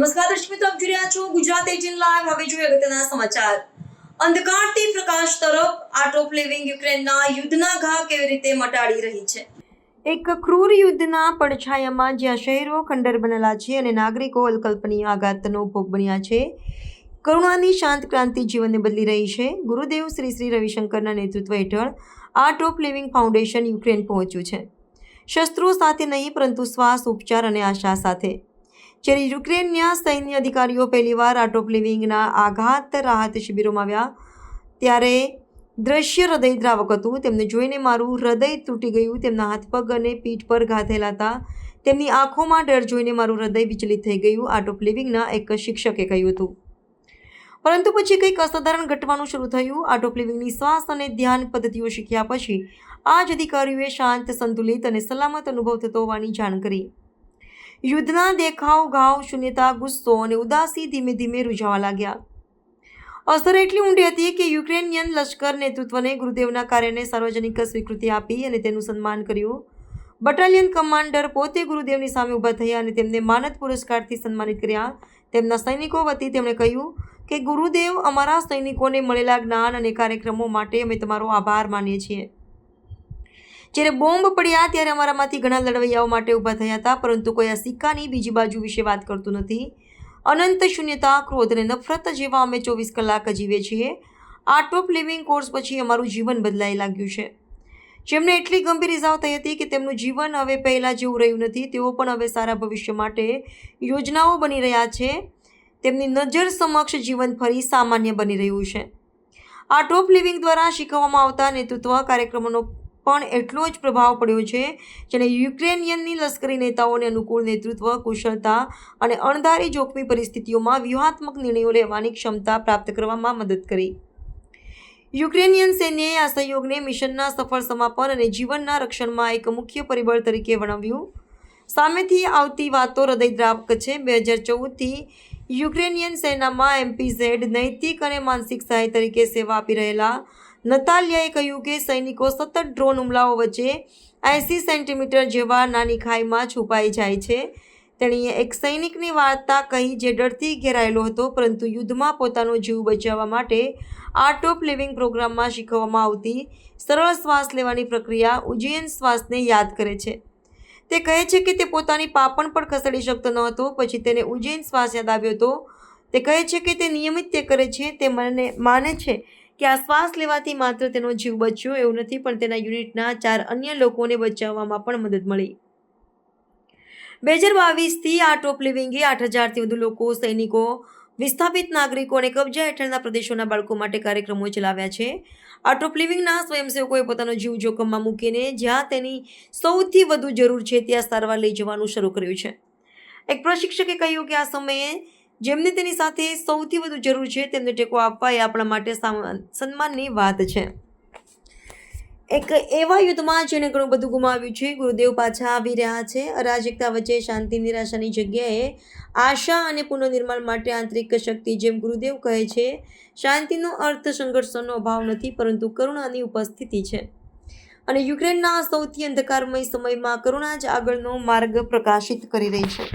Gujarat eighteen live. હવે જોઈએ અગત્યના સમાચાર. અંધકારથી પ્રકાશ તરફ આર્ટ ઓફ લિવિંગ યુક્રેનના યુદ્ધના ઘા કેવી રીતે મટાડી રહી છે? એક ક્રૂર યુદ્ધના પડછાયામાં જ્યાં શહેરો ખંડર બનેલા છે અને નાગરિકો અલકલ્પનીય આઘાતનો ભોગ બન્યા છે, કરુણાની શાંત ક્રાંતિ જીવનને બદલી રહી છે. ગુરુદેવ શ્રી શ્રી રવિશંકરના નેતૃત્વ હેઠળ art of living foundation Ukraine પહોંચ્યું છે. શસ્ત્રો સાથે નહીં, પરંતુ શ્વાસ, ઉપચાર અને આશા સાથે. જ્યારે યુક્રેનના સૈન્ય અધિકારીઓ પહેલીવાર આર્ટ ઓફ લિવિંગના આઘાત રાહત શિબિરોમાં આવ્યા, ત્યારે દ્રશ્ય હૃદયદ્રાવક હતું. તેમને જોઈને મારું હૃદય તૂટી ગયું. તેમના હાથ પગ અને પીઠ પર ઘા હતા તેમની આંખોમાં ડર જોઈને મારું હૃદય વિચલિત થઈ ગયું. આર્ટ લિવિંગના એક શિક્ષકે કહ્યું હતું. પરંતુ પછી કંઈક અસાધારણ ઘટવાનું શરૂ થયું. આર્ટ લિવિંગની શ્વાસ અને ધ્યાન પદ્ધતિઓ શીખ્યા પછી આ જ અધિકારીઓએ શાંત, સંતુલિત અને સલામત અનુભવ થતો હોવાની જાણ કરી. યુદ્ધના દેખાવ ઘાવ શૂન્યતા ગુસ્સો અને ઉદાસી ધીમે ધીમે રૂઝાવા લાગ્યા. અસર એટલી ઊંડી હતી કે યુક્રેનિયન લશ્કર નેતૃત્વને ગુરુદેવના કાર્યને સાર્વજનિક સ્વીકૃતિ આપી અને તેનું સન્માન કર્યું. બટાલિયન કમાન્ડર પોતે ગુરુદેવની સામે ઊભા થયા અને તેમને માનદ પુરસ્કારથી સન્માનિત કર્યા. તેમના સૈનિકો વતી તેમણે કહ્યું કે, ગુરુદેવ, અમારા સૈનિકોને મળેલા જ્ઞાન અને કાર્યક્રમો માટે અમે તમારો આભાર માનીએ છીએ. જ્યારે બોમ્બ પડ્યા ત્યારે અમારામાંથી ઘણા લડવૈયાઓ માટે ઊભા થયા હતા, પરંતુ કોઈ આ સિક્કાની બીજી બાજુ વિશે વાત કરતું નથી. અનંત શૂન્યતા, ક્રોધ અને નફરત જેવા અમે ચોવીસ કલાક જીવીએ છીએ. આર્ટ ઓફ લિવિંગ કોર્સ પછી અમારું જીવન બદલાઈ લાગ્યું છે. જેમને એટલી ગંભીર ઇજાઓ થઈ હતી કે તેમનું જીવન હવે પહેલાં જેવું રહ્યું નથી, તેઓ પણ હવે સારા ભવિષ્ય માટે યોજનાઓ બની રહ્યા છે. તેમની નજર સમક્ષ જીવન ફરી સામાન્ય બની રહ્યું છે. આ ટોપ લિવિંગ દ્વારા શીખવવામાં આવતા નેતૃત્વ કાર્યક્રમોનો પણ એટલો જ પ્રભાવ પડ્યો છે જેણે યુક્રેનિયનની લશ્કરી નેતાઓને અનુકૂળ નેતૃત્વ, કુશળતા અને અણધારી જોખમી પરિસ્થિતિઓમાં વ્યૂહાત્મક નિર્ણયો લેવાની ક્ષમતા પ્રાપ્ત કરવામાં મદદ કરી. યુક્રેનિયન સૈન્યએ આ સહયોગને મિશનના સફળ સમાપન અને જીવનના રક્ષણમાં એક મુખ્ય પરિબળ તરીકે વર્ણવ્યું. સામેથી આવતી વાતો હૃદયદ્રાવક છે. બે હજાર ચૌદથી યુક્રેનિયન સેનામાં એમપીઝેડ નૈતિક અને માનસિક સહાય તરીકે સેવા આપી રહેલા નતાલિયાએ કહ્યું કે સૈનિકો સતત ડ્રોન હુમલાઓ વચ્ચે એંસી સેન્ટીમીટર જેવા નાની ખાઈમાં છુપાઈ જાય છે. તેણીએ એક સૈનિકની વાર્તા કહી જે ડરથી ઘેરાયેલો હતો, પરંતુ યુદ્ધમાં પોતાનો જીવ બચાવવા માટે આર્ટ ઓફ લિવિંગ પ્રોગ્રામમાં શીખવવામાં આવતી સરળ શ્વાસ લેવાની પ્રક્રિયા ઉજ્જૈન શ્વાસને યાદ કરે છે. તે કહે છે કે તે પોતાની પાપણ પણ ખસેડી શકતો ન હતો, પછી તેને ઉજ્જૈન શ્વાસ યાદ આવ્યો હતો. તે કહે છે કે તે નિયમિત તે કરે છે, તે મને માને છે કે આ શ્વાસ લેવાથી માત્ર તેનો જીવ બચ્યો એવું નથી, પણ તેના યુનિટના ચાર અન્ય લોકોને બચાવવામાં પણ મદદ મળી. બે હજાર બાવીસથી આર્ટ ટોપ લિવિંગે આઠ હજારથી વધુ લોકો, સૈનિકો, વિસ્થાપિત નાગરિકો અને કબજા હેઠળના પ્રદેશોના બાળકો માટે કાર્યક્રમો ચલાવ્યા છે. આર્ટ ટોપ લિવિંગના સ્વયંસેવકોએ પોતાનો જીવ જોખમમાં મૂકીને જ્યાં તેની સૌથી વધુ જરૂર છે ત્યાં સારવાર લઈ જવાનું શરૂ કર્યું છે. એક પ્રશિક્ષકે કહ્યું કે આ સમયે જેમને તેની સાથે સૌથી વધુ જરૂર છે, તેમને ટેકો આપવા એ આપણા માટે સન્માનની વાત છે. એક એવા યુદ્ધમાં જેને ઘણું બધું ગુમાવ્યું છે, ગુરુદેવ પાછા આવી રહ્યા છે. અરાજકતા વચ્ચે શાંતિ નિરાશાની જગ્યાએ આશા અને પુનઃનિર્માણ માટે આંતરિક શક્તિ જેમ ગુરુદેવ કહે છે, શાંતિનો અર્થ સંઘર્ષનો અભાવ નથી, પરંતુ કરુણાની ઉપસ્થિતિ છે. અને યુક્રેનના સૌથી અંધકારમય સમયમાં કરુણા જ આગળનો માર્ગ પ્રકાશિત કરી રહી છે.